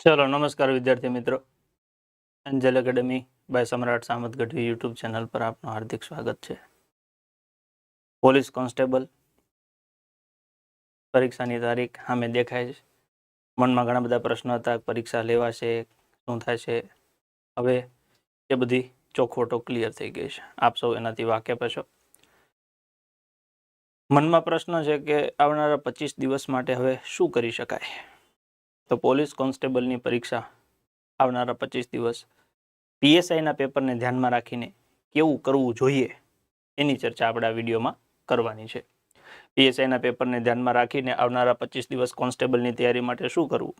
ચલો, નમસ્કાર વિદ્યાર્થી મિત્રો. એન્જલ એકેડમી બાય સમ્રાટ સામત ગઢવી યુટ્યુબ ચેનલ પર આપનું હાર્દિક સ્વાગત છે. પોલીસ કોન્સ્ટેબલ, પરીક્ષાની તારીખ સામે દેખાય છે. મનમાં ઘણા બધા પ્રશ્નો હતા, પરીક્ષા લેવાશે, શું છે હવે એ બધી ચોખવટો ક્લિયર થઈ ગઈ છે. આપ સૌ એનાથી વાકેફ છો મનમાં પ્રશ્ન છે કે આવનારા પચીસ દિવસ માટે હવે શું કરી શકાય? તો પોલીસ કોન્સ્ટેબલની પરીક્ષા આવનારા પચીસ દિવસ. પીએસઆઈના પેપરને ધ્યાનમાં રાખીને કેવું કરવું જોઈએ એની ચર્ચા આપણે આ વિડીયોમાં કરવાની છે. પીએસઆઈના પેપરને ધ્યાનમાં રાખીને આવનારા પચીસ દિવસ કોન્સ્ટેબલની તૈયારી માટે શું કરવું?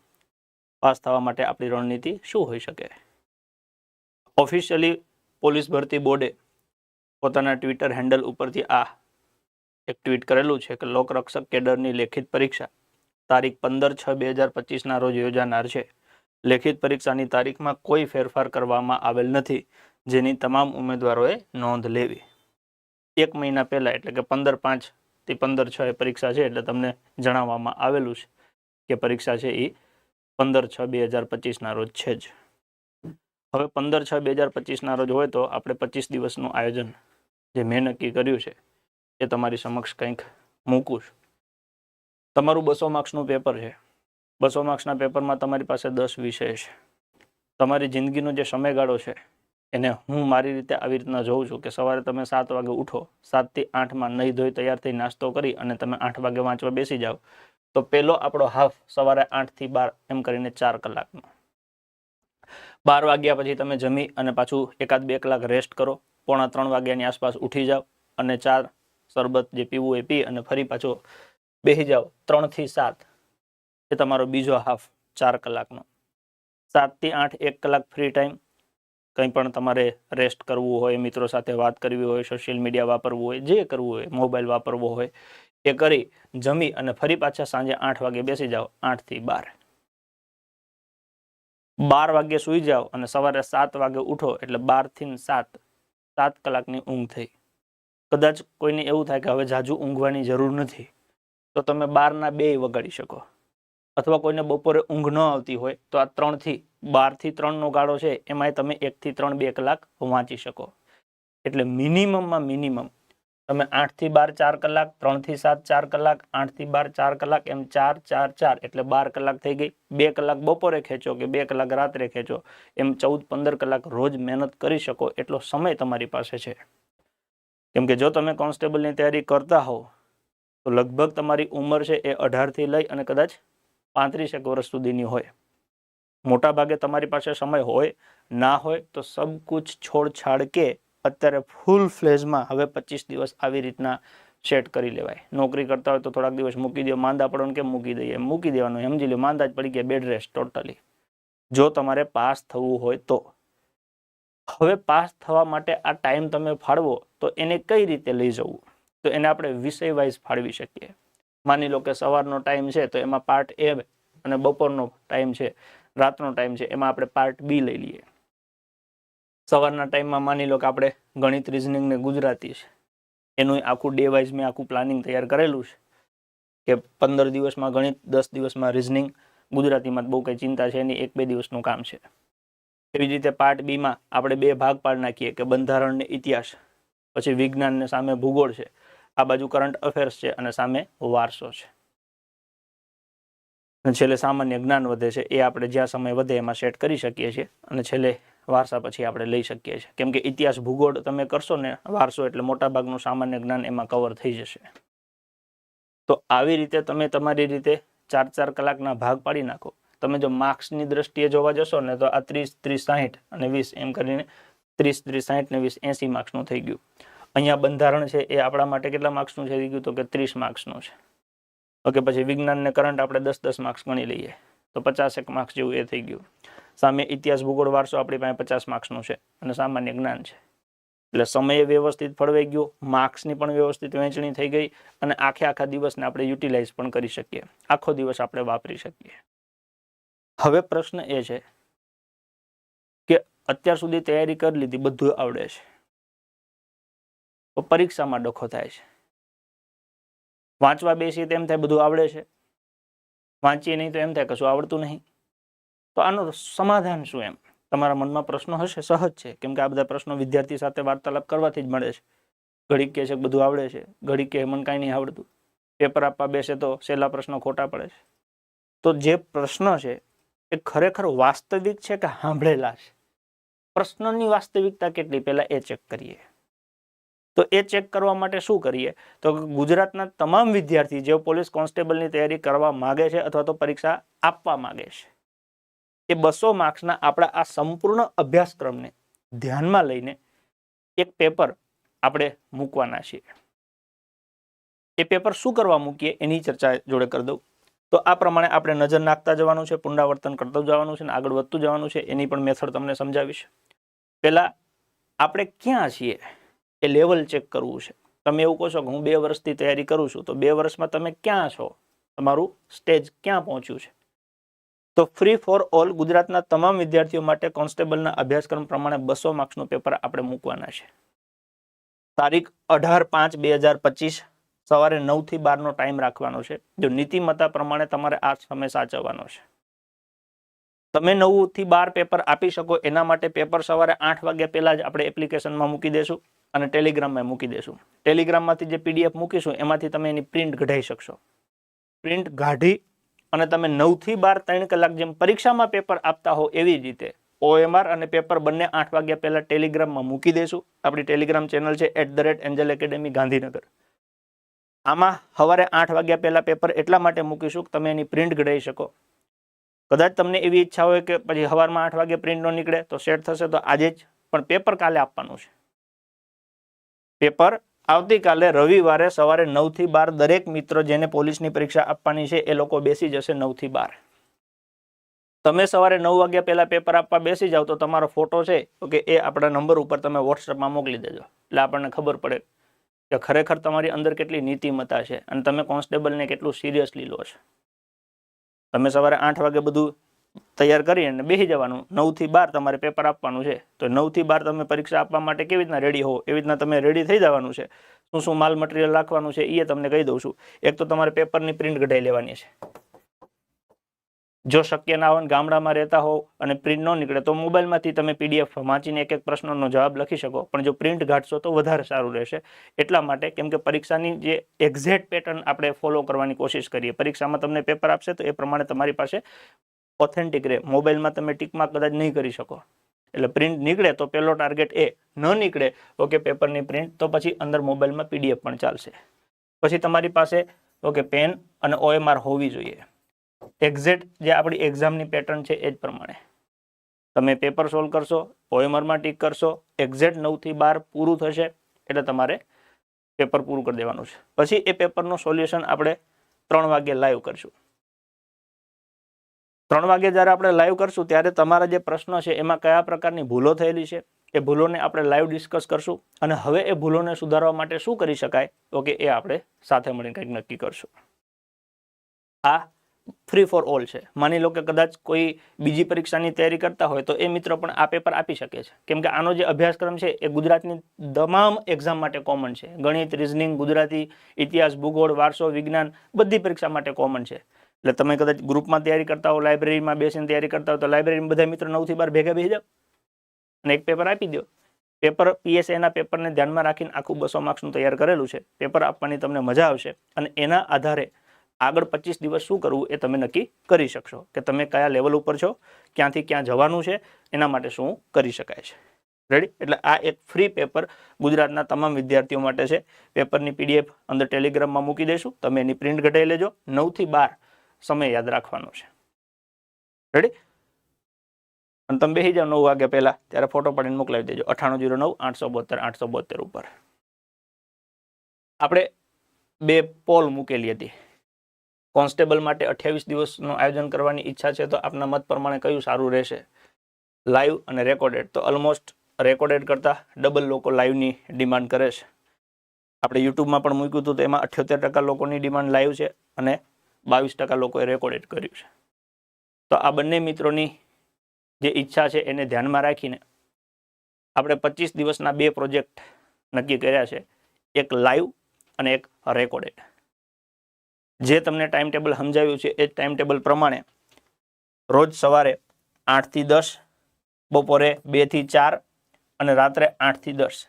પાસ થવા માટે આપણી રણનીતિ શું હોઈ શકે? ઓફિશિયલી પોલીસ ભરતી બોર્ડે પોતાના ટ્વિટર હેન્ડલ ઉપરથી આ એક ટ્વીટ કરેલું છે કે લોકરક્ષક કેડરની લેખિત પરીક્ષા તારીખ પંદર છ બે હજાર પચીસના રોજ યોજાનાર છે. લેખિત પરીક્ષાની તારીખમાં કોઈ ફેરફાર કરવામાં આવેલ નથી, જેની તમામ ઉમેદવારોએ નોંધ લેવી. એક મહિના પહેલાં, એટલે કે પંદર પાંચથી પંદર છ એ પરીક્ષા છે, એટલે તમને જણાવવામાં આવેલું છે કે પરીક્ષા છે એ પંદર છ બે હજાર પચીસના રોજ છે જ. હવે પંદર છ બે હજાર પચીસના રોજ હોય તો આપણે પચીસ દિવસનું આયોજન જે મેં નક્કી કર્યું છે એ તમારી સમક્ષ કંઈક મૂકું છું. તમારું બસો માર્ક્સનું પેપર છે. બસો માર્ક્સના પેપરમાં તમારી પાસે દસ વિષય છે. તમારી જિંદગીનો જે સમયગાળો છે, એને હું મારી રીતે આવી રીતના જોઉં છું કે સવારે તમે સાત વાગે ઉઠો, સાતથી આઠમાં નહીં ધોઈ તૈયાર થઈ નાસ્તો કરી અને તમે આઠ વાગે વાંચવા બેસી જાઓ, તો પહેલો આપણો હાફ સવારે આઠથી બાર એમ કરીને ચાર કલાકનો. બાર વાગ્યા પછી તમે જમી અને પાછું એકાદ બે કલાક રેસ્ટ કરો, પોણા ત્રણ વાગ્યાની આસપાસ ઉઠી જાઓ અને ચાર શરબત જે પીવું એ પી અને ફરી પાછો બેસી જાઓ ત્રણથી સાત એ તમારો બીજો હાફ ચાર કલાકનો. સાતથી આઠ એક કલાક ફ્રી ટાઈમ કંઈ પણ તમારે રેસ્ટ કરવું હોય, મિત્રો સાથે વાત કરવી હોય સોશિયલ મીડિયા વાપરવું હોય, જે કરવું હોય મોબાઈલ વાપરવો હોય, એ કરી જમી અને ફરી પાછા સાંજે આઠ વાગે બેસી જાઓ, આઠથી બાર. બાર વાગે સૂઈ જાઓ અને સવારે સાત વાગે ઉઠો એટલે બારથી સાત સાત કલાકની ઊંઘ થઈ. કદાચ કોઈને એવું થાય કે હવે જાજુ ઊંઘવાની જરૂર નથી. તો તમે બારના બે વગાડી શકો. અથવા કોઈને બપોરે ઊંઘ ન આવતી હોય, તો આ ત્રણથી, બારથી ત્રણનો ગાળો છે, એમાંય તમે એકથી ત્રણ બે કલાક વાંચી શકો. એટલે મિનિમમમાં મિનિમમ તમે આઠથી બાર ચાર કલાક, ત્રણથી સાત ચાર કલાક, આઠથી બાર ચાર કલાક, એમ ચાર ચાર ચાર, એટલે બાર કલાક થઈ ગઈ. બે કલાક બપોરે ખેંચો કે બે કલાક રાત્રે ખેંચો, એમ ચૌદ પંદર કલાક રોજ મહેનત કરી શકો, એટલો સમય તમારી પાસે છે. કેમ કે જો તમે કોન્સ્ટેબલની તૈયારી કરતા હોવ તો લગભગ તમારી ઉંમર છે એ અઢારથી લઈ અને કદાચ પાંત્રીસેક વર્ષ સુધીની હોય. મોટા ભાગે તમારી પાસે સમય હોય, ના હોય તો સબ કુછ છોડ છાડ કે અત્યારે ફૂલ ફ્લેઝમાં હવે પચીસ દિવસ આવી રીતના સેટ કરી લેવાય. નોકરી કરતા હોય તો થોડાક દિવસ મૂકી દો, માંદા પડો કે મૂકી દઈએ? મૂકી દેવાનું, સમજી લો માંદા જ પડી ગયા બેડ રેસ્ટ ટોટલી જો તમારે પાસ થવું હોય તો. હવે પાસ થવા માટે આ ટાઈમ તમે ફાળવો તો એને કઈ રીતે લઈ જવું? તો એને આપણે વિષય વાઇઝ ફાળવી શકીએ. માની લો કે સવારનો ટાઈમ છે, તો એમાં પાર્ટ એ અને બપોરનો ટાઈમ છે, રાતનો ટાઈમ છે, એમાં આપણે પાર્ટ બી લઈ લઈએ. સવારના ટાઈમમાં માની લો કે આપણે ગણિત રિઝનિંગ ને ગુજરાતી છે. એનું આખું ડે વાઇઝ મેં આખું પ્લાનિંગ તૈયાર કરેલું છે કે પંદર દિવસમાં ગણિત, દસ દિવસમાં રિઝનિંગ ગુજરાતીમાં બહુ કંઈ ચિંતા છે એની એક બે દિવસનું કામ છે. એવી જ રીતે પાર્ટ બીમાં આપણે બે ભાગ પાડી નાખીએ કે બંધારણ ને ઇતિહાસ, પછી વિજ્ઞાનને સામે ભૂગોળ છે. આ બાજુ કરંટ અફેર્સ છે અને સામે વારસો છે. છેલ્લે સામાન્ય જ્ઞાન વધે છે, એ આપણે જ્યાં સમય વધે એમાં સેટ કરી શકીએ છીએ અને છેલ્લે વારસા પછી આપણે લઈ શકીએ છીએ. કેમ કે ઇતિહાસ ભૂગોળ તમે કરશો ને, વારસો એટલે મોટાભાગનું સામાન્ય જ્ઞાન એમાં કવર થઈ જશે. તો આવી રીતે તમે તમારી રીતે ચાર ચાર કલાકના ભાગ પાડી નાખો. તમે જો માર્ક્સની દ્રષ્ટિએ જોવા જશો ને, તો આ ત્રીસ ત્રીસ, સાહીઠ અને વીસ, એમ કરીને ત્રીસ ત્રીસ, સાહીઠ ને વીસ, એંસી માર્ક્સનું થઈ ગયું. અહીંયા બંધારણ છે એ આપણા માટે કેટલા માર્ક્સનું થઈ ગયું તો કે ત્રીસ માર્ક્સનું છે. ઓકે, પછી વિજ્ઞાનને કરંટ આપણે દસ દસ માર્ક્સ ગણી લઈએ. તો પચાસેક માર્ક્સ જેવું એ થઈ ગયું. સામે ઇતિહાસ, ભૂગોળ, વારસો આપણી પાસે પચાસ માર્ક્સનું છે અને સામાન્ય જ્ઞાન છે. એટલે સમય વ્યવસ્થિત ફળવાઈ ગયો, માર્ક્સની પણ વ્યવસ્થિત વહેંચણી થઈ ગઈ અને આખે આખા દિવસને આપણે યુટિલાઇઝ પણ કરી શકીએ. આખો દિવસ આપણે વાપરી શકીએ. હવે પ્રશ્ન એ છે કે અત્યાર સુધી તૈયારી કરી લીધી, બધું આવડે છે. તો પરીક્ષામાં ડખો થાય છે. વાંચવા બેસીએ તો એમ થાય બધું આવડે છે. વાંચીએ નહીં તો એમ થાય કશું આવડતું નહીં. તો આનું સમાધાન શું એમ? તમારા મનમાં પ્રશ્નો હશે? સહજ છે. કેમ કે આ બધા પ્રશ્નો વિદ્યાર્થી સાથે વાર્તાલાપ કરવાથી જ મળે છે. ઘડીક કહે છે કે બધું આવડે છે. ઘડીક કે મને કાંઈ નહીં આવડતું. પેપર આપવા બેસે તો છેલ્લા પ્રશ્નો ખોટા પડે છે. તો જે પ્રશ્ન છે એ ખરેખર વાસ્તવિક છે કે સાંભળેલા છે? પ્રશ્નની વાસ્તવિકતા કેટલી? પહેલાં એ ચેક કરીએ. તો એ ચેક કરવા માટે શું કરીએ? તો ગુજરાતના તમામ વિદ્યાર્થી જેઓ પોલીસ કોન્સ્ટેબલની તૈયારી કરવા માગે છે અથવા તો પરીક્ષા આપવા માગે છે, એ બસો માર્ક્સના આપણા આ સંપૂર્ણ અભ્યાસક્રમને ધ્યાનમાં લઈને એક પેપર આપણે મૂકવાના છીએ. એ પેપર શું કરવા મૂકીએ એની ચર્ચા જોડે કરી દઉં. તો આ પ્રમાણે આપણે નજર નાખતા જવાનું છે, પુનરાવર્તન કરતું જવાનું છે અને આગળ વધતું જવાનું છે, એની પણ મેથડ તમને સમજાવીશ. પહેલાં આપણે ક્યાં છીએ? એ લેવલ ચેક કરવું છે. તમે એવું કહો છો કે હું બે વર્ષથી તૈયારી કરું છું, તો બે વર્ષમાં તમે ક્યાં છો? તમારું સ્ટેજ ક્યાં પહોંચ્યું છે? તો ફ્રી ફોર ઓલ ગુજરાતના તમામ વિદ્યાર્થીઓ માટે કોન્સ્ટેબલના અભ્યાસક્રમ પ્રમાણે બસો માર્ક્સનું પેપર આપણે મૂકવાના છે. તારીખ અઢાર પાંચ બે હજાર પચીસ, સવારે નવથી બારનો ટાઈમ રાખવાનો છે. જો નીતિમત્તા પ્રમાણે તમારે આ સમય સાચવવાનો છે. તમે નવથી બાર પેપર આપી શકો, એના માટે પેપર સવારે આઠ વાગ્યા પહેલાં જ આપણે એપ્લિકેશનમાં મૂકી દેશું અને ટેલિગ્રામમાં મૂકી દેશું. ટેલિગ્રામમાંથી જે પીડીએફ મૂકીશું, એમાંથી તમે એની પ્રિન્ટ કઢાઈ શકશો. પ્રિન્ટ કાઢી અને તમે નવથી બાર ત્રણ કલાક જેમ પરીક્ષામાં પેપર આપતા હો એવી જ રીતે ઓએમઆર અને પેપર બંને આઠ વાગ્યા પહેલાં ટેલિગ્રામમાં મૂકી દેશું. આપણી ટેલિગ્રામ ચેનલ છે at the rate Angel Academy Gandhinagar. આમાં સવારે આઠ વાગ્યા પહેલાં પેપર એટલા માટે મૂકીશું કે તમે એની પ્રિન્ટ કઢાઈ શકો. કદાચ તમને એવી ઈચ્છા હોય કે પછી સવારમાં આઠ વાગે પ્રિન્ટ ન નીકળે તો સેટ થશે તો આજે જ, પણ પેપર કાલે આપવાનું છે. પેપર આવતીકાલે રવિવારે સવારે નવથી બાર દરેક મિત્રો જેને પોલીસની પરીક્ષા આપવાની છે એ લોકો બેસી જશે નવથી બાર. તમે સવારે નવ વાગ્યા પહેલા પેપર આપવા બેસી જાઓ તો તમારો ફોટો છે કે એ આપણા નંબર ઉપર તમે વોટ્સઅપમાં મોકલી દેજો. એટલે આપણને ખબર પડે કે ખરેખર તમારી અંદર કેટલી નીતિમત્તા છે અને તમે કોન્સ્ટેબલને કેટલું સિરિયસલી લો છો. તમે સવારે આઠ વાગે બધું તૈયાર કરી અને બેસી જવાનું. નવથી બાર તમારે પેપર આપવાનું છે. તો નવથી બાર તમે પરીક્ષા આપવા માટે કેવી રીતના રેડી હો? એવી રીતના તમે રેડી થઈ જવાનું છે. શું શું માલ મટીરિયલ રાખવાનું છે એ તમને કહી દઉં છું. એક તો તમારે પેપરની પ્રિન્ટ કઢાઈ લેવાની છે. જો શક્ય ના હોય ગામડામાં રહેતા હો અને પ્રિન્ટ ન નીકળે તો મોબાઈલમાંથી તમે પીડીએફ વાંચીને એક એક પ્રશ્નનો જવાબ લખી શકો. પણ જો પ્રિન્ટ ઘાટશો તો વધારે સારું રહેશે. એટલા માટે કેમ કે પરીક્ષાની જે એક્ઝેક્ટ પેટર્ન આપણે ફોલો કરવાની કોશિશ કરીએ. પરીક્ષામાં તમને પેપર આપશે તો એ પ્રમાણે તમારી પાસે ઓથેન્ટિક રહે. મોબાઈલમાં તમે ટીકમાં કદાચ નહીં કરી શકો. એટલે પ્રિન્ટ નીકળે તો પહેલો ટાર્ગેટ એ. ન નીકળે ઓકે પેપરની પ્રિન્ટ તો પછી અંદર મોબાઈલમાં પીડીએફ પણ ચાલશે. પછી તમારી પાસે ઓકે પેન અને ઓએમઆર હોવી જોઈએ. એક્ઝેક્ટ જે આપણી એક્ઝામની પેટર્ન છે એ જ પ્રમાણે. તમે પેપર સોલ્વ કરશો પોએમરમાં ટીક કરશો એક્ઝેક્ટ નવથી બાર પૂરું થશે એટલે તમારે પેપર પૂરું કરી દેવાનું છે. પછી એ પેપરનું સોલ્યુશન આપણે ત્રણ વાગે લાઈવ કરશું. ત્રણ વાગે જ્યારે આપણે લાઈવ કરશું, ત્યારે તમારા જે પ્રશ્નો છે એમાં કયા પ્રકારની ભૂલો થયેલી છે, એ ભૂલોને આપણે લાઈવ ડિસ્કસ કરશું અને હવે એ ભૂલોને સુધારવા માટે શું કરી શકાય ઓકે એ આપણે સાથે મળીને કંઈક નક્કી કરશું. આ ફ્રી ફોર ઓલ છે. માની લો કે કદાચ કોઈ બીજી પરીક્ષાની તૈયારી કરતા હોય તો એ મિત્રો પણ આ પેપર આપી શકે છે. કેમ કે આનો જે અભ્યાસક્રમ છે એ ગુજરાતની તમામ એક્ઝામ માટે કોમન છે. ગણિત રિઝનિંગ ગુજરાતી, ઇતિહાસ, ભૂગોળ, વારસો, વિજ્ઞાન બધી પરીક્ષા માટે કોમન છે. એટલે તમે કદાચ ગ્રુપમાં તૈયારી કરતા હો લાઇબ્રેરીમાં બેસીને તૈયારી કરતા હો, તો લાઇબ્રેરીમાં બધા મિત્રો નવથી બાર ભેગા બેસી જાઓ અને એક પેપર આપી દો. પેપર પીએસએના પેપરને ધ્યાનમાં રાખીને આખું બસો માર્ક્સનું તૈયાર કરેલું છે. પેપર આપવાની તમને મજા આવશે અને એના આધારે આગળ પચીસ દિવસ શું કરવું એ તમે નક્કી કરી શકશો કે તમે કયા લેવલ ઉપર છો, ક્યાંથી ક્યાં જવાનું છે, એના માટે શું કરી શકાય છે. રેડી એટલે આ એક ફ્રી પેપર ગુજરાતના તમામ વિદ્યાર્થીઓ માટે છે. પેપરની પીડીએફ અંદર ટેલિગ્રામમાં મૂકી દઈશું. તમે એની પ્રિન્ટ ઘટાઈ લેજો. નવથી બાર સમય યાદ રાખવાનો છે. રેડી અને તમે બેસી જાઓ નવ વાગ્યા પહેલાં. ત્યારે ફોટો પાડીને મોકલાવી દેજો. અઠાણું જીરો નવ, આઠસો બોતેર આઠસો બોતેર ઉપર. આપણે બે પોલ મૂકેલી હતી. કોન્સ્ટેબલ માટે અઠ્યાવીસ દિવસનું આયોજન કરવાની ઈચ્છા છે, તો આપના મત પ્રમાણે કયું સારું રહેશે? લાઈવ અને રેકોર્ડેડ તો ઓલમોસ્ટ રેકોર્ડેડ કરતાં ડબલ લોકો લાઈવની ડિમાન્ડ કરે છે. આપણે યુટ્યુબમાં પણ મૂક્યું હતું, તો એમાં અઠ્યોતેર ટકા લોકોની ડિમાન્ડ લાઈવ છે અને બાવીસ ટકા લોકોએ રેકોર્ડેડ કર્યું છે. તો આ બંને મિત્રોની જે ઈચ્છા છે, એને ધ્યાનમાં રાખીને આપણે પચીસ દિવસના બે પ્રોજેક્ટ નક્કી કર્યા છે. એક લાઈવ અને એક રેકોર્ડેડ જે તમને ટાઈમ ટેબલ સમજાવ્યું છે, એ ટાઈમ ટેબલ પ્રમાણે રોજ સવારે આઠથી દસ, બપોરે બેથી ચાર અને રાત્રે આઠથી દસ.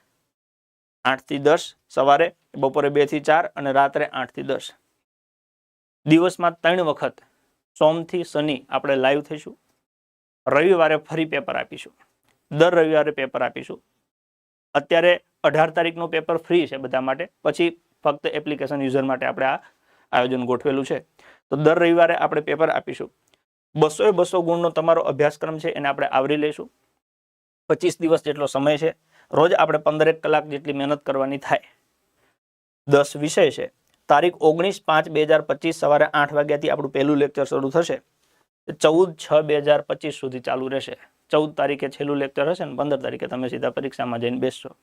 આઠથી દસ સવારે, બપોરે બેથી ચાર અને રાત્રે આઠથી દસ. દિવસમાં ત્રણ વખત સોમથી શનિ આપણે લાઈવ થઈશું. રવિવારે ફરી પેપર આપીશું. દર રવિવારે પેપર આપીશું. અત્યારે અઢાર તારીખનું પેપર ફ્રી છે બધા માટે. પછી ફક્ત એપ્લિકેશન યુઝર માટે આપણે આ આયોજન ગોઠવેલું છે. તો દર રવિવારે આપણે પેપર આપીશું. બસો એ બસો ગુણનો તમારો અભ્યાસક્રમ છે એને આપણે આવરી લઈશું. પચીસ દિવસ જેટલો સમય છે. રોજ આપણે પંદરેક કલાક જેટલી મહેનત કરવાની થાય. દસ વિષય છે. તારીખ ઓગણીસ પાંચ બે હજાર પચીસ સવારે આઠ વાગ્યાથી આપણું પહેલું લેક્ચર શરૂ થશે. ચૌદ છ બે હજાર પચીસ સુધી ચાલુ રહેશે. ચૌદ તારીખે છેલ્લું લેક્ચર હશે ને પંદર તારીખે તમે સીધા પરીક્ષામાં જઈને બેસશો.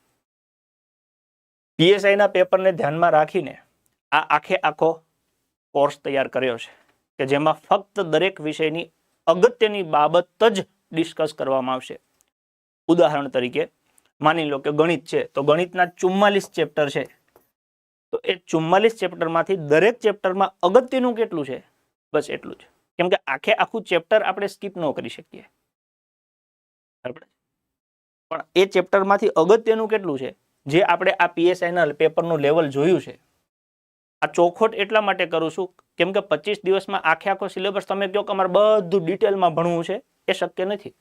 પીએસઆઈના પેપરને ધ્યાનમાં રાખીને આ આખે આખો કોર્સ તૈયાર કર્યો છે, કે જેમાં ફક્ત દરેક વિષયની અગત્યની બાબત જ ડિસ્કસ કરવામાં આવશે. ઉદાહરણ તરીકે, માની લો કે ગણિત છે, તો ગણિતના ચુમ્માલીસ ચેપ્ટર છે. તો એ ચુમ્માલીસ ચેપ્ટરમાંથી દરેક ચેપ્ટરમાં અગત્યનું કેટલું છે? બસ એટલું જ. કેમ કે આખે આખું ચેપ્ટર આપણે સ્કીપ ન કરી શકીએ. પણ એ ચેપ્ટરમાંથી અગત્યનું કેટલું છે? જે આપણે આ પીએસઆઈના પેપરનું લેવલ જોયું છે આ ચોખોટ એટલા માટે કરું છું, કેમ કે પચીસ દિવસમાં આખે આખો સિલેબસ તમે કહો કે અમારે બધું ડિટેલમાં ભણવું છે, એ શક્ય નથી.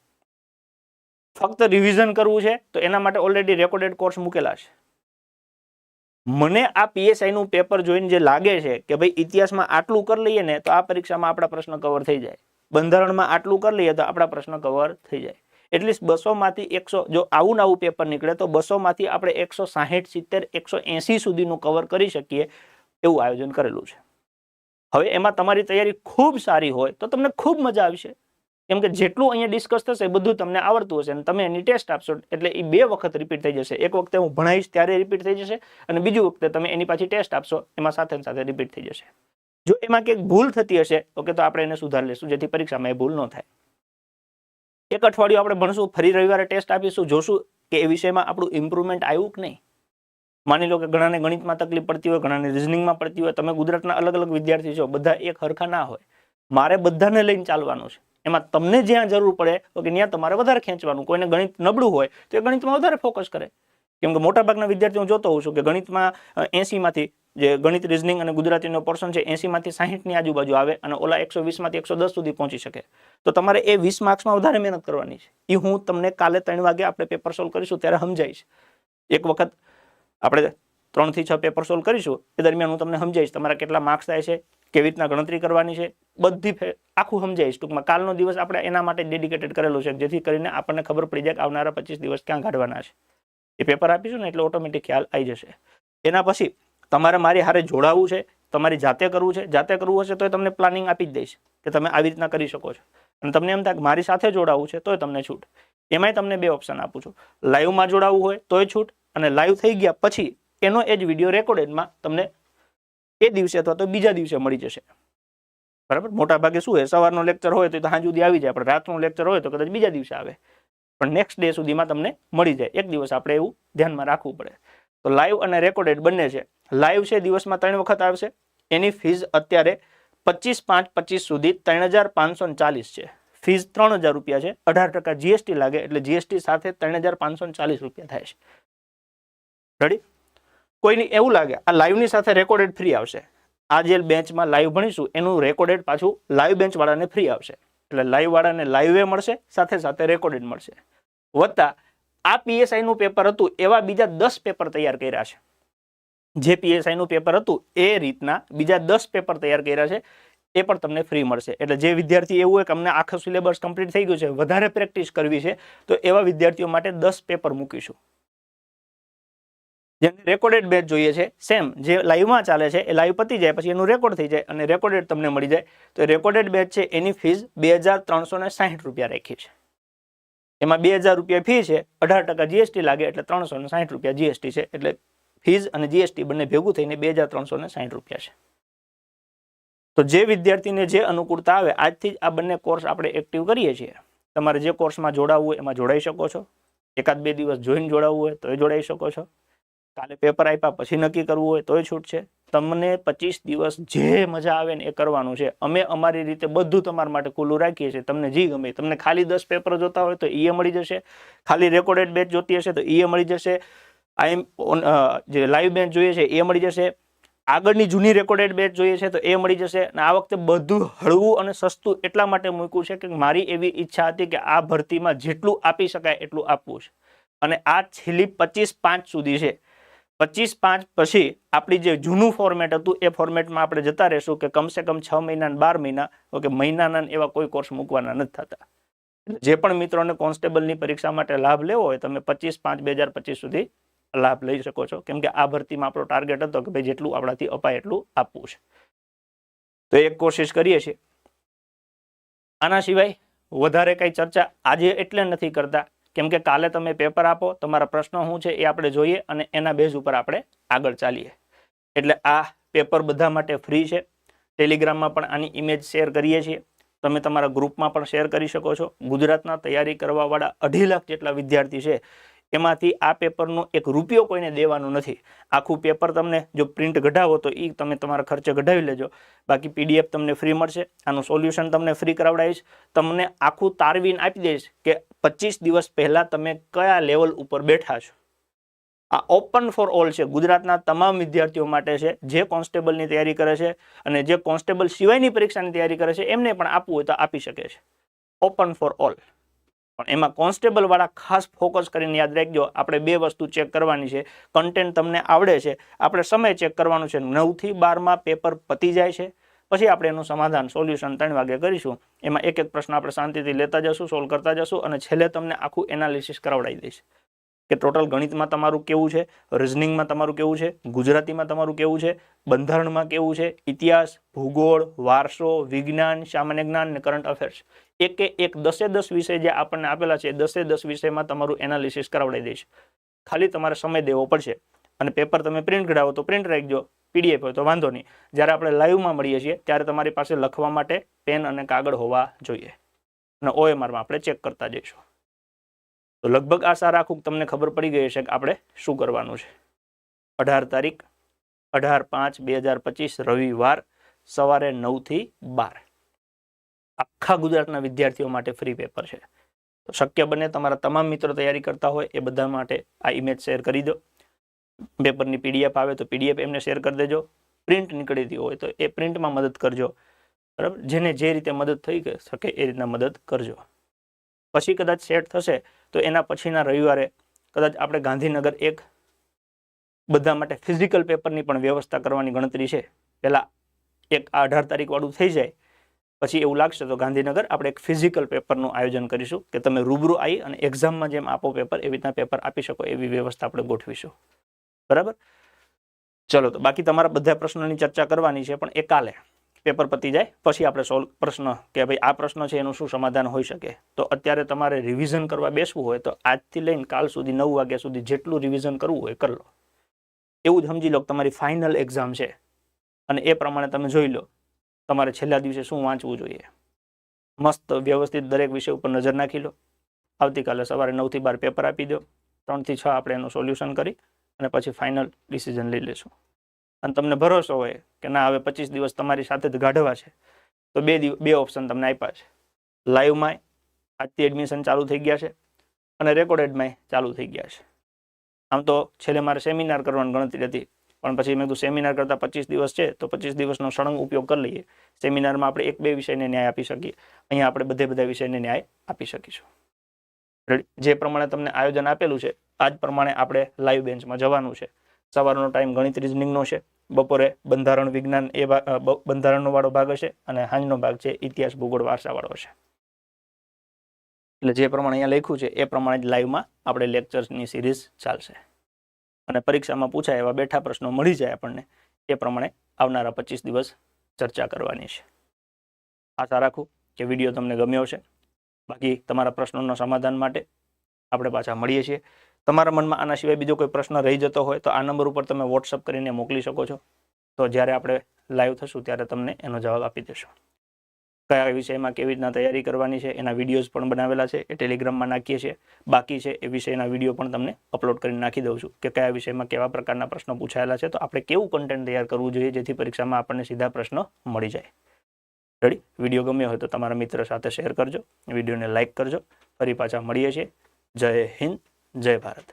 ફક્ત રિવિઝન કરવું છે, તો એના માટે ઓલરેડી રેકોર્ડેડ કોર્સ મૂકેલા છે. મને આ પીએસઆઈ નું પેપર જોઈને જે લાગે છે કે ભાઈ ઇતિહાસમાં આટલું કરી લઈએ ને, તો આ પરીક્ષામાં આપણા પ્રશ્ન કવર થઈ જાય. બંધારણમાં આટલું કરી લઈએ તો આપણા પ્રશ્ન કવર થઈ જાય. એટલીસ્ટ બસો માંથી એકસો, જો આવું નવું પેપર નીકળે તો બસો માંથી આપણે એકસો સાહીઠ, સિત્તેર, એકસો એસી સુધીનું કવર કરી શકીએ. એવું આયોજન કરેલું છે. હવે એમાં તમારી તૈયારી ખૂબ સારી હોય તો તમને ખૂબ મજા આવશે. કેમ કે જેટલું અહીંયા ડિસ્કસ થશે બધું તમને આવડતું હશે અને તમે એની ટેસ્ટ આપશો એટલે એ બે વખત રિપીટ થઈ જશે. એક વખતે હું ભણાવીશ ત્યારે રિપીટ થઈ જશે અને બીજી વખતે તમે એની પાછી ટેસ્ટ આપશો એમાં સાથે સાથે રિપીટ થઈ જશે. જો એમાં કંઈક ભૂલ થતી હશે ઓકે તો આપણે એને સુધારી લઈશું જેથી પરીક્ષામાં એ ભૂલ ન થાય. એક અઠવાડિયું આપણે ભણશું, ફરી રવિવારે ટેસ્ટ આપીશું, જોશું કે એ વિષયમાં આપણું ઇમ્પ્રુવમેન્ટ આવ્યું કે નહીં. માની લો કે ઘણાને ગણિતમાં તકલીફ પડતી હોય, ઘણાને રિઝનિંગમાં પડતી હોય, તમે ગુજરાતના અલગ અલગ વિદ્યાર્થી છો, બધા એક હરખા ના હોય. મારે બધાને લઈને ચાલવાનું છે. એમાં તમને જ્યાં જરૂર પડે કે ત્યાં તમારે વધારે ખેંચવાનું. કોઈને ગણિત નબળું હોય, તો એ ગણિતમાં વધારે ફોકસ કરે. કેમ કે મોટાભાગના વિદ્યાર્થીઓ જોતો હોઉં છું કે ગણિતમાં એસીમાંથી જે ગણિત રિઝનિંગ અને ગુજરાતીનો પોર્શન છે એસીમાંથી સાહીઠની આજુબાજુ આવે અને ઓલા એકસો વીસમાંથી એકસો દસ સુધી પહોંચી શકે. તો તમારે એ વીસ માર્ક્સમાં વધારે મહેનત કરવાની છે. એ હું તમને કાલે ત્રણ વાગે આપણે પેપર સોલ્વ કરીશું, ત્યારે સમજાઈશ. એક વખત આપણે ત્રણથી છ પેપર સોલ્વ કરીશું, એ દરમિયાન હું તમને સમજાવીશ તમારા કેટલા માર્ક્સ થાય છે, કેવી રીતના ગણતરી કરવાની છે, બધી આખું સમજાવીશ ટૂંકમાં. કાલનો દિવસ આપણે એના માટે ડેડિકેટેડ કરેલો છે, જેથી કરીને આપણને ખબર પડી જાય કે આવનારા પચીસ દિવસ ક્યાં કાઢવાના છે. એ પેપર આપીશું ને એટલે ઓટોમેટિક ખ્યાલ આવી જશે. એના પછી તમારે મારી હારે જોડાવવું છે, તમારી જાતે કરવું છે, જાતે કરવું હશે તો તમને પ્લાનિંગ આપી જ દઈશ કે તમે આવી રીતના કરી શકો છો. અને તમને એમ થાય મારી સાથે જોડાવવું છે તોય તમને છૂટ. એમાંય તમને બે ઓપ્શન આપું છું. લાઈવમાં જોડાવવું હોય તોય છૂટ અને લાઈવ થઈ ગયા પછી એનો એ જ વીડિયો રેકોર્ડેડમાં તમને એ દિવસે અથવા તો બીજા દિવસે મળી જશે. બરાબર? મોટા ભાગે શું હોય, સવારનો લેક્ચર હોય તો સાંજ સુધી આવી જાય, પણ રાતનું લેક્ચર હોય તો કદાચ બીજા દિવસે આવે. પણ નેક્સ્ટ ડે સુધીમાં તમને મળી જાય. એક દિવસ આપણે એવું ધ્યાનમાં રાખવું પડે. તો લાઈવ અને રેકોર્ડેડ બંને છે. લાઈવ છે દિવસમાં ત્રણ વખત આવશે. એની ફીઝ અત્યારે પચીસ પાંચ પચીસ સુધી ત્રણ હજાર પાંચસો ચાલીસ છે. ફીઝ ત્રણ હજાર રૂપિયા છે. અઢાર ટકા જીએસટી લાગે એટલે જીએસટી સાથે ત્રણ હજાર પાંચસો ચાલીસ રૂપિયા થાય છે. રેડી કોઈને એવું લાગે, આ લાઈવની સાથે રેકોર્ડેડ ફ્રી આવશે. આ જે બેન્ચમાં લાઈવ ભણીશું, એનું રેકોર્ડેડ પાછું લાઈવ બેન્ચવાળાને ફ્રી આવશે. એટલે લાઈવ વાળાને લાઈવે મળશે, સાથે સાથે રેકોર્ડેડ મળશે. વત્તા, આ પીએસઆઈનું પેપર હતું, એવા બીજા દસ પેપર તૈયાર કર્યા છે. જે પીએસઆઈનું પેપર હતું, એ રીતના બીજા દસ પેપર તૈયાર કર્યા છે, એ પણ તમને ફ્રી મળશે. એટલે જે વિદ્યાર્થી એવું હોય કે અમને આખો સિલેબસ કમ્પ્લીટ થઈ ગયું છે, વધારે પ્રેક્ટિસ કરવી છે, તો એવા વિદ્યાર્થીઓ માટે દસ પેપર મૂકીશું. જેને રેકોર્ડેડ બેચ જોઈએ છે સેમ જે લાઈવમાં ચાલે છે, એ લાઈવ પતી જાય, પછી એનું રેકોર્ડ થઈ જાય અને રેકોર્ડેડ તમને મળી જાય. તો એ રેકોર્ડેડ બેચ છે, એની ફીસ બે હજાર ત્રણસો ને સાહીઠ રૂપિયા રાખી છે. એમાં બે હજાર રૂપિયા ફી છે, અઢાર ટકા જીએસટી લાગે એટલે ત્રણસો ને સાહીઠ રૂપિયા જીએસટી છે, એટલે ફીઝ અને જીએસટી બંને ભેગું થઈને બે હજાર ત્રણસો ને સાહીઠ રૂપિયા છે. તો જે વિદ્યાર્થીને જે અનુકૂળતા આવે, આજથી જ આ બંને કોર્સ આપણે એક્ટિવ કરીએ છીએ. તમારે જે કોર્સમાં જોડાવવું હોય, એમાં જોડાઈ શકો છો. એકાદ બે દિવસ જોઈને જોડાવવું હોય, તોય જોડાઈ શકો છો. કાલે પેપર આપ્યા, પછી નક્કી કરવું હોય તોય છૂટ છે. તમને પચીસ દિવસ જે મજા આવે ને એ કરવાનું છે. અમે અમારી રીતે બધું તમારા માટે ખુલ્લું રાખીએ છીએ. તમને જે ગમે. તમને ખાલી દસ પેપર જોતા હોય તો એ મળી જશે. ખાલી રેકોર્ડેડ બેચ જોતી હશે તો એ મળી જશે. આઈ એમ જે લાઈવ બેચ જોઈએ છે એ મળી જશે. આગળની જૂની રેકોર્ડેડ બેચ જોઈએ છે તો એ મળી જશે. અને આ વખતે બધું હળવું અને સસ્તું એટલા માટે મૂક્યું છે કે મારી એવી ઈચ્છા હતી કે આ ભરતીમાં જેટલું આપી શકાય એટલું આપવું છે. અને આ છેલ્લી પચીસ પાંચ સુધી છે. પચીસ પાંચ પછી આપણી જે જૂનું ફોર્મેટ હતું, એ ફોર્મેટમાં આપણે જતા રહેશું કે કમસે કમ છ મહિના ને બાર મહિના, ઓકે, મહિનાના એવા કોઈ કોર્સ મૂકવાના નથી થતા. જે પણ મિત્રોને કોન્સ્ટેબલની પરીક્ષા માટે લાભ લેવો હોય, તમે પચીસ પાંચ બે હજાર પચીસ સુધી લાભ લઈ શકો છો. કેમ કે આ ભરતીમાં આપણો ટાર્ગેટ હતો કે ભાઈ જેટલું આપણાથી અપાય એટલું આપવું છે. તો એક કોશિશ કરીએ છીએ. આના સિવાય વધારે કંઈ ચર્ચા આજે એટલે નથી કરતા. કેમ કે કાલે તમે પેપર આપો, તમારા પ્રશ્નો શું છે એ આપણે જોઈએ અને એના બેઝ ઉપર આપણે આગળ ચાલીએ. એટલે આ પેપર બધા માટે ફ્રી છે. ટેલિગ્રામમાં પણ આની ઇમેજ શેર કરીએ છીએ. તમે તમારા ગ્રુપમાં પણ શેર કરી શકો છો. ગુજરાતના તૈયારી કરવાવાળા અઢી લાખ જેટલા વિદ્યાર્થી છે. એમાંથી આ પેપરનો એક રૂપિયો કોઈને દેવાનું નથી. આખું પેપર તમને જો પ્રિન્ટ કઢાવો તો એ તમે તમારા ખર્ચે કઢાવી લેજો. બાકી પીડીએફ તમને ફ્રી મળશે. આનું સોલ્યુશન તમને ફ્રી કરાવડાવીશ. તમને આખું તારવીને આપી દઈશ કે પચીસ દિવસ પહેલાં તમે કયા લેવલ ઉપર બેઠા છો. આ ઓપન ફોર ઓલ છે. ગુજરાતના તમામ વિદ્યાર્થીઓ માટે છે. જે કોન્સ્ટેબલની તૈયારી કરે છે અને જે કોન્સ્ટેબલ સિવાયની પરીક્ષાની તૈયારી કરે છે, એમને પણ આપવું હોય તો આપી શકે છે. Open for all. પણ એમાં કોન્સ્ટેબલવાળા ખાસ ફોકસ કરીને યાદ રાખજો, આપણે બે વસ્તુ ચેક કરવાની છે. કન્ટેન્ટ તમને આવડે છે, આપણે સમય ચેક કરવાનું છે. નવથી બારમાં પેપર પતી જાય છે. પછી આપણે એનું સમાધાન સોલ્યુશન ત્રણ વાગે કરીશું. એમાં એક એક પ્રશ્ન આપણે શાંતિથી લેતા જશું સોલ્વ કરતા જશું અને છેલ્લે તમને આખું એનાલિસિસ કરાવડાવી દઈશ. કે ટોટલ ગણિતમાં તમારું કેવું છે, રિઝનિંગમાં તમારું કેવું છે, ગુજરાતીમાં તમારું કેવું છે, બંધારણમાં કેવું છે, ઇતિહાસ, ભૂગોળ, વારસો, વિજ્ઞાન, સામાન્ય જ્ઞાન અને કરંટ અફેર્સ એકે એક દસે દસ વિષય જે આપણને આપેલા છે દસે દસ વિષયમાં તમારું એનાલિસિસ કરાવડાવી દઈશ. ખાલી તમારે સમય દેવો પડશે અને પેપર તમે પ્રિન્ટ કઢાવો તો પ્રિન્ટ રાખજો પીડીએફ હોય તો વાંધો નહીં. જ્યારે આપણે લાઈવમાં મળીએ છીએ, ત્યારે તમારી પાસે લખવા માટે પેન અને કાગળ હોવા જોઈએ. અને ઓએમઆરમાં આપણે ચેક કરતા જઈશું. તો લગભગ આશા રાખું તમને ખબર પડી ગઈ હશે કે આપણે શું કરવાનું છે. અઢાર તારીખ, અઢાર પાંચ બે હજાર પચીસ રવિવાર સવારે નવથી બાર. આખા ગુજરાતના વિદ્યાર્થીઓ માટે ફ્રી પેપર છે. તો શક્ય બને તમારા તમામ મિત્રો તૈયારી કરતા હોય એ બધા માટે આ ઇમેજ શેર કરી દો. પેપરની પીડીએફ આવે તો પીડીએફ એમને શેર કરી દેજો. પ્રિન્ટ નીકળીતી હોય તો એ પ્રિન્ટમાં મદદ કરજો. બરાબર? જેને જે રીતે મદદ થઈ શકે એ રીતના મદદ કરજો. પછી કદાચ સેટ થશે તો એના પછીના રવિવારે કદાચ આપણે ગાંધીનગર એક બધા માટે ફિઝિકલ પેપરની પણ વ્યવસ્થા કરવાની ગણતરી છે. પહેલાં એક આ અઢાર તારીખવાળું થઈ જાય, પછી એવું લાગશે તો ગાંધીનગર આપણે એક ફિઝિકલ પેપરનું આયોજન કરીશું કે તમે રૂબરૂ આવી અને એક્ઝામમાં જેમ આપો પેપર એવી રીતના પેપર આપી શકો, એવી વ્યવસ્થા આપણે ગોઠવીશું. બરાબર? ચલો તો બાકી તમારા બધા પ્રશ્નોની ચર્ચા કરવાની છે, પણ એ કાલે. પેપર પતી જાય, પછી આપણે સોલ્વ પ્રશ્ન કે ભાઈ આ પ્રશ્ન છે એનું શું સમાધાન હોઈ શકે? તો અત્યારે તમારે રિવિઝન કરવા બેસવું હોય તો આજથી લઈને કાલ સુધી નવ વાગ્યા સુધી જેટલું રિવિઝન કરવું હોય કરી લો. એવું જ સમજી લો કે તમારી ફાઇનલ એક્ઝામ છે. અને એ પ્રમાણે તમે જોઈ લો, તમારે છેલ્લા દિવસે શું વાંચવું જોઈએ? મસ્ત વ્યવસ્થિત દરેક વિષય ઉપર નજર નાખી લો. આવતીકાલે સવારે નવથી બાર પેપર આપી દો. ત્રણથી છ આપણે એનું સોલ્યુશન કરી અને પછી ફાઇનલ ડિસિઝન લઈ લેશું. અને તમને ભરોસો હોય કે ના, હવે પચીસ દિવસ તમારી સાથે જ ગાઢવા છે, તો બે દિવસ બે ઓપ્શન તમને આપ્યા છે. લાઈવમાં આજથી એડમિશન ચાલુ થઈ ગયા છે અને રેકોર્ડેડમાં ચાલુ થઈ ગયા છે. આમ તો છેલ્લે મારે સેમિનાર કરવાની ગણતરી હતી, પણ પછી મેં કીધું સેમિનાર કરતાં પચીસ દિવસ છે, તો પચીસ દિવસનો સળંગ ઉપયોગ કરી લઈએ. સેમિનારમાં આપણે એક બે વિષયને ન્યાય આપી શકીએ. અહીંયા આપણે બધે બધા વિષયને ન્યાય આપી શકીશું. જે પ્રમાણે તમને આયોજન આપેલું છે આ જ પ્રમાણે આપણે લાઈવ બેન્ચમાં જવાનું છે. સવારનો ટાઈમ ગણિત રિઝનિંગનો છે. બપોરે બંધારણ વિજ્ઞાન એ બંધારણનો વાળો ભાગ હશે અને હાંજનો ભાગ છે ઇતિહાસ, ભૂગોળ, વારસાવાળો હશે. એટલે જે પ્રમાણે અહીંયા લખ્યું છે એ પ્રમાણે જ લાઈવમાં આપણે લેક્ચર્સની સિરીઝ ચાલશે. અને પરીક્ષામાં પૂછાય એવા બેઠા પ્રશ્નો મળી જાય આપણને એ પ્રમાણે આવનારા પચીસ દિવસ ચર્ચા કરવાની છે. આશા રાખું કે વીડિયો તમને ગમ્યો છે બાકી તમારા પ્રશ્નોના સમાધાન માટે આપણે પાછા મળીએ છીએ. તમારા મનમાં આના સિવાય બીજો કોઈ પ્રશ્ન રહી જતો હોય તો આ નંબર ઉપર તમે વોટ્સઅપ કરીને મોકલી શકો છો. તો જ્યારે આપણે લાઈવ થશું ત્યારે તમને એનો જવાબ આપી દેશું. કયા વિષયમાં કેવી રીતના તૈયારી કરવાની છે એના વિડીયોઝ પણ બનાવેલા છે, એ ટેલિગ્રામમાં નાખીએ છીએ. બાકી છે એ વિષયના વીડિયો પણ તમને અપલોડ કરીને નાખી દઉં છું કે કયા વિષયમાં કેવા પ્રકારના પ્રશ્નો પૂછાયેલા છે તો આપણે કેવું કન્ટેન્ટ તૈયાર કરવું જોઈએ જેથી પરીક્ષામાં આપણને સીધા પ્રશ્નો મળી જાય. રેડી વીડિયો ગમ્યો હોય તો તમારા મિત્ર સાથે શેર કરજો. વિડીયોને લાઇક કરજો. ફરી પાછા મળીએ છીએ. જય હિન્દ. જય ભારત.